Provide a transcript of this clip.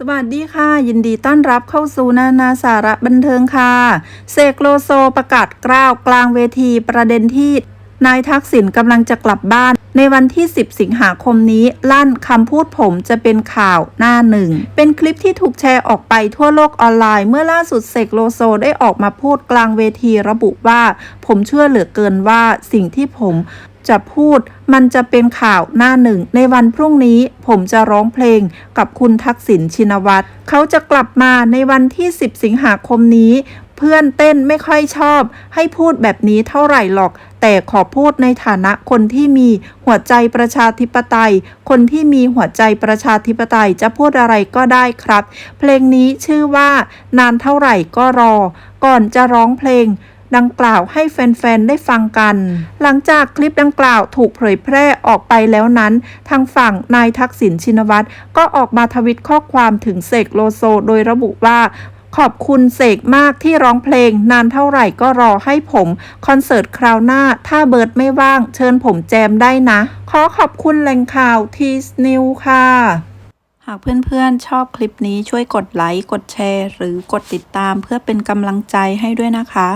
สวัสดีค่ะ ยินดีต้อนรับเข้าสู่นานาสาระบันเทิงค่ะ เสกโลโซประกาศกล้าวกลางเวทีประเด็นที่ นายทักษิณกำลังจะกลับบ้าน ในวันที่ 10 สิงหาคมนี้ ลั่นคำพูดผมจะเป็นข่าวหน้าหนึ่ง เป็นคลิปที่ถูกแชร์ออกไปทั่วโลกออนไลน์ เมื่อล่าสุดเสกโลโซได้ออกมาพูดกลางเวทีระบุว่า ผมเชื่อเหลือเกินว่าสิ่งที่ผม จะพูด มันจะเป็นข่าวหน้าหนึ่ง ในวันพรุ่งนี้ผมจะร้องเพลงกับคุณทักษิณชินวัตรเขาจะกลับมาในวันที่ 10 สิงหาคมนี้ เพื่อนเต้นไม่ค่อยชอบ ให้พูดแบบนี้เท่าไหร่หรอก แต่ขอพูดในฐานะคนที่มีหัวใจประชาธิปไตย คนที่มีหัวใจประชาธิปไตยจะพูดอะไรก็ได้ครับ เพลงนี้ชื่อว่านานเท่าไหร่ก็รอ ก่อนจะร้องเพลง ดังกล่าวให้แฟนๆ ได้ฟังกัน หลังจากคลิปดังกล่าวถูกเผยแพร่ออกไปแล้วนั้น ทางฝั่งนายทักษิณชินวัตรก็ออกมาทวิตข้อความถึงเสกโลโซ โดยระบุว่าขอบคุณเสกมากที่ร้องเพลง นานเท่าไหร่ก็รอให้ผม คอนเสิร์ตคราวหน้า ถ้าเบิร์ดไม่ว่าง เชิญผมแจมได้นะ ขอขอบคุณแหล่งข่าวทีสนิวค่ะ หากเพื่อนๆ ชอบคลิปนี้ช่วยกดไลค์ กดแชร์ หรือกดติดตามเพื่อเป็นกำลังใจให้ด้วยนะคะ